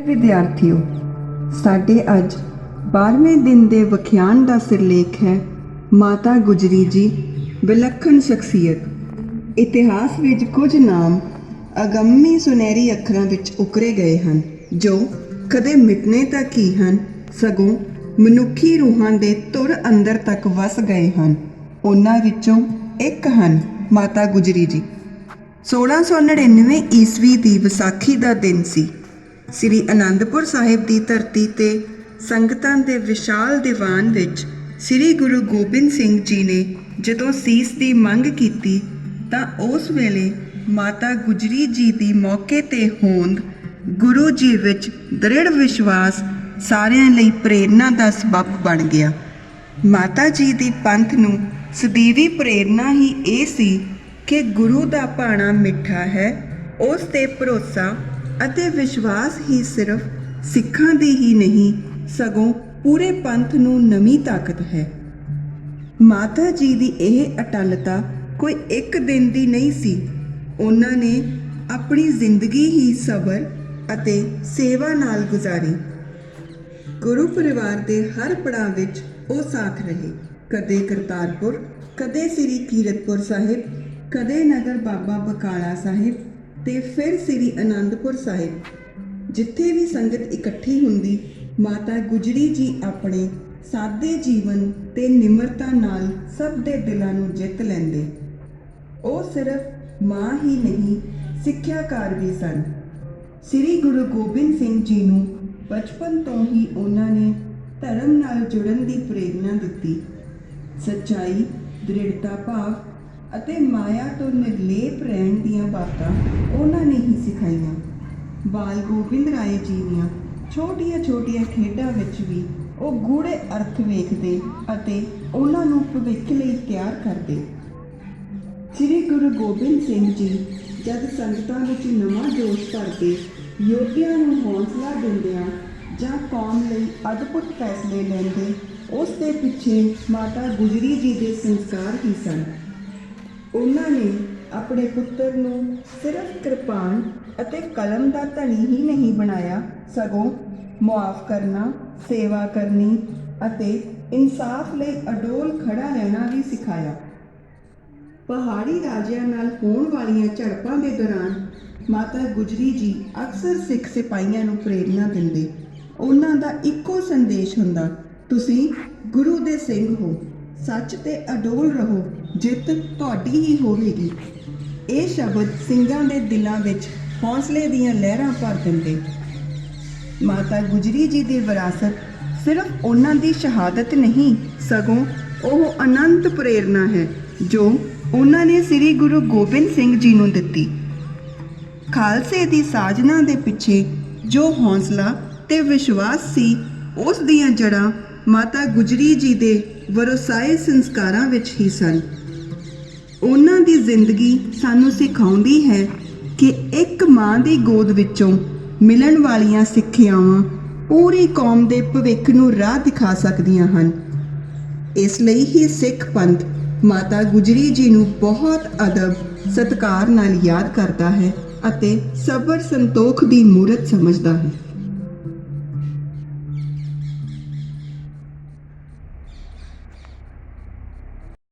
ਵਿਦਿਆਰਥੀਓ, ਸਾਡੇ ਅੱਜ 12ਵੇਂ ਦਿਨ ਦੇ ਵਿਖਿਆਨ ਦਾ ਸਿਰਲੇਖ ਹੈ ਮਾਤਾ ਗੁਜਰੀ ਜੀ ਵਿਲੱਖਣ ਸ਼ਖਸੀਅਤ। ਇਤਿਹਾਸ ਵਿੱਚ ਕੁਝ ਨਾਮ ਅਗੰਮੀ ਸੁਨਹਿਰੀ ਅੱਖਰਾਂ ਵਿੱਚ ਉਕਰੇ ਗਏ ਹਨ, ਜੋ ਕਦੇ ਮਿਟਨੇ ਤੱਕ ਹੀ ਹਨ, ਸਗੋਂ ਮਨੁੱਖੀ ਰੂਹਾਂ ਦੇ ਤੁਰ ਅੰਦਰ ਤੱਕ ਵਸ ਗਏ ਹਨ। ਉਹਨਾਂ ਵਿੱਚੋਂ ਇੱਕ ਹਨ ਮਾਤਾ ਗੁਜਰੀ ਜੀ। 1699 ਈਸਵੀ ਦੀ ਵਿਸਾਖੀ ਦਾ ਦਿਨ ਸੀ। ਸ੍ਰੀ ਅਨੰਦਪੁਰ ਸਾਹਿਬ ਦੀ ਧਰਤੀ ਤੇ ਸੰਗਤਾਂ ਦੇ ਵਿਸ਼ਾਲ ਦੀਵਾਨ ਵਿੱਚ ਸ੍ਰੀ ਗੁਰੂ ਗੋਬਿੰਦ ਸਿੰਘ ਜੀ ਨੇ ਜਦੋਂ ਸੀਸ ਦੀ ਮੰਗ ਕੀਤੀ ਤਾਂ ਉਸ ਵੇਲੇ ਮਾਤਾ ਗੁਜਰੀ ਜੀ ਦੀ ਮੌਕੇ ਤੇ ਹੋਂਦ ਗੁਰੂ ਜੀ ਵਿੱਚ ਦ੍ਰਿੜ ਵਿਸ਼ਵਾਸ ਸਾਰਿਆਂ ਲਈ ਪ੍ਰੇਰਣਾ ਦਾ ਸਬਬ ਬਣ ਗਿਆ। ਮਾਤਾ ਜੀ ਦੀ ਪੰਥ ਨੂੰ ਸਦੀਵੀ ਪ੍ਰੇਰਣਾ ਹੀ ਇਹ ਸੀ ਕਿ ਗੁਰੂ ਦਾ ਭਾਣਾ ਮਿੱਠਾ ਹੈ, ਉਸ ਤੇ ਭਰੋਸਾ ਅਤੇ ਵਿਸ਼ਵਾਸ ਹੀ ਸਿਰਫ ਸਿੱਖਾਂ ਦੀ ਹੀ ਨਹੀਂ, ਸਗੋਂ ਪੂਰੇ ਪੰਥ ਨੂੰ ਨਵੀਂ ਤਾਕਤ ਹੈ। ਮਾਤਾ ਜੀ ਦੀ ਇਹ ਅਟਲਤਾ ਕੋਈ ਇੱਕ ਦਿਨ ਦੀ ਨਹੀਂ ਸੀ। ਉਹਨਾਂ ਨੇ ਆਪਣੀ ਜ਼ਿੰਦਗੀ ਹੀ ਸਬਰ ਅਤੇ ਸੇਵਾ ਨਾਲ ਗੁਜ਼ਾਰੀ। ਗੁਰੂ ਪਰਿਵਾਰ ਦੇ ਹਰ ਪੜਾਅ ਵਿੱਚ ਉਹ ਸਾਥ ਰਹੇ। ਕਦੇ ਕਰਤਾਰਪੁਰ, ਕਦੇ ਸ੍ਰੀ ਕੀਰਤਪੁਰ ਸਾਹਿਬ, ਕਦੇ ਨਗਰ ਬਾਬਾ ਬਕਾਲਾ ਸਾਹਿਬ ਤੇ ਫਿਰ ਸ੍ਰੀ ਅਨੰਦਪੁਰ ਸਾਹਿਬ, ਜਿੱਥੇ ਵੀ ਸੰਗਤ ਇਕੱਠੀ ਹੁੰਦੀ, ਮਾਤਾ ਗੁਜਰੀ ਜੀ ਆਪਣੇ ਸਾਦੇ ਜੀਵਨ ਤੇ ਨਿਮਰਤਾ ਨਾਲ ਸਭ ਦੇ ਦਿਲਾਂ ਨੂੰ ਜਿੱਤ ਲੈਂਦੇ। ਉਹ ਸਿਰਫ ਮਾਂ ਹੀ ਨਹੀਂ ਸਿੱਖਿਆਕਾਰ ਵੀ ਸਨ। ਸ੍ਰੀ ਗੁਰੂ ਗੋਬਿੰਦ ਸਿੰਘ ਜੀ ਨੂੰ ਬਚਪਨ ਤੋਂ ਹੀ ਉਹਨਾਂ ਨੇ ਧਰਮ ਨਾਲ ਜੁੜਨ ਦੀ ਪ੍ਰੇਰਣਾ ਦਿੱਤੀ। ਸੱਚਾਈ, ਦ੍ਰਿੜਤਾ ਭਾਵ ਅਤੇ ਮਾਇਆ ਤੋਂ ਨਿਰਲੇਪ ਰਹਿਣ ਦੀਆਂ ਬਾਤਾਂ ਉਹਨਾਂ ਨੇ ਹੀ ਸਿਖਾਈਆਂ। ਬਾਲ ਗੋਬਿੰਦ ਰਾਏ ਜੀ ਦੀਆਂ ਛੋਟੀਆਂ-ਛੋਟੀਆਂ ਖੇਡਾਂ ਵਿੱਚ ਵੀ ਉਹ ਗੂੜੇ ਅਰਥ ਵੇਖਦੇ ਅਤੇ ਉਹਨਾਂ ਨੂੰ ਭਵਿੱਖ ਲਈ ਤਿਆਰ ਕਰਦੇ। ਸ੍ਰੀ ਗੁਰੂ ਗੋਬਿੰਦ ਸਿੰਘ ਜੀ ਜਦ ਸੰਗਤਾਂ ਵਿੱਚ ਨਵਾਂ ਜੋਸ਼ ਭਰਦੇ ਯੋਧਿਆਂ ਨੂੰ ਹੌਸਲਾ ਦਿੰਦਿਆਂ ਜਾਂ ਕੌਮ ਲਈ ਅਦਭੁਤ ਫੈਸਲੇ ਲੈਂਦੇ, ਉਸ ਦੇ ਪਿੱਛੇ ਮਾਤਾ ਗੁਜਰੀ ਜੀ ਦੇ ਸੰਸਕਾਰ ਹੀ ਸਨ। ਉਹਨਾਂ ਨੇ ਆਪਣੇ ਪੁੱਤਰ ਨੂੰ ਸਿਰਫ ਕਿਰਪਾਨ ਅਤੇ ਕਲਮ ਦਾ ਧਨੀ ਹੀ ਨਹੀਂ ਬਣਾਇਆ। ਸਗੋਂ ਮੁਆਫ ਕਰਨਾ, ਸੇਵਾ ਕਰਨੀ ਅਤੇ ਇਨਸਾਫ ਲਈ ਅਡੋਲ ਖੜਾ ਰਹਿਣਾ ਵੀ ਸਿਖਾਇਆ। ਪਹਾੜੀ ਰਾਜਿਆਂ ਨਾਲ ਹੋਣ ਵਾਲੀਆਂ ਝੜਪਾਂ ਦੇ ਦੌਰਾਨ ਮਾਤਾ ਗੁਜਰੀ ਜੀ ਅਕਸਰ ਸਿੱਖ ਸਿਪਾਹੀਆਂ ਨੂੰ ਪ੍ਰੇਰਣਾ ਦਿੰਦੇ। ਉਹਨਾਂ ਦਾ ਇੱਕੋ ਸੰਦੇਸ਼ ਹੁੰਦਾ, ਤੁਸੀਂ ਗੁਰੂ ਦੇ ਸਿੰਘ ਹੋ। ਸੱਚ ਤੇ ਅਡੋਲ ਰਹੋ, ਜਿੱਤ ਤੁਹਾਡੀ ਹੀ ਹੋਵੇਗੀ। ਇਹ ਸ਼ਬਦ ਸਿੰਘਾਂ ਦੇ ਦਿਲਾਂ ਵਿੱਚ ਹੌਸਲੇ ਦੀਆਂ ਲਹਿਰਾਂ ਭਰ ਦਿੰਦੇ। ਮਾਤਾ ਗੁਜਰੀ ਜੀ ਦੀ ਵਿਰਾਸਤ ਸਿਰਫ ਉਹਨਾਂ ਦੀ ਸ਼ਹਾਦਤ ਨਹੀਂ, ਸਗੋਂ ਉਹ ਅਨੰਤ ਪ੍ਰੇਰਣਾ ਹੈ, ਜੋ ਉਹਨਾਂ ਨੇ ਸ੍ਰੀ ਗੁਰੂ ਗੋਬਿੰਦ ਸਿੰਘ ਜੀ ਨੂੰ ਦਿੱਤੀ। ਖਾਲਸੇ ਦੀ ਸਾਜਨਾ ਦੇ ਪਿੱਛੇ ਜੋ ਹੌਸਲਾ ਤੇ ਵਿਸ਼ਵਾਸ ਸੀ, ਉਸ ਦੀਆਂ ਜੜ੍ਹਾਂ ਮਾਤਾ ਗੁਜਰੀ ਜੀ ਦੇ ਵਰਸਾਏ ਸੰਸਕਾਰਾਂ ਵਿੱਚ ਹੀ ਸਨ। ਉਹਨਾਂ ਦੀ ਜ਼ਿੰਦਗੀ ਸਾਨੂੰ ਸਿਖਾਉਂਦੀ ਹੈ ਕਿ ਇੱਕ ਮਾਂ ਦੀ ਗੋਦ ਵਿੱਚੋਂ ਮਿਲਣ ਵਾਲੀਆਂ ਸਿੱਖਿਆਵਾਂ ਪੂਰੀ ਕੌਮ ਦੇ ਭਵਿੱਖ ਨੂੰ ਰਾਹ ਦਿਖਾ ਸਕਦੀਆਂ ਹਨ। ਇਸ ਲਈ ਹੀ ਸਿੱਖ ਪੰਥ ਮਾਤਾ ਗੁਜਰੀ ਜੀ ਨੂੰ ਬਹੁਤ ਅਦਬ, ਸਤਿਕਾਰ ਨਾਲ ਯਾਦ ਕਰਦਾ ਹੈ ਅਤੇ ਸਬਰ ਸੰਤੋਖ ਦੀ ਮੂਰਤ ਸਮਝਦਾ ਹੈ।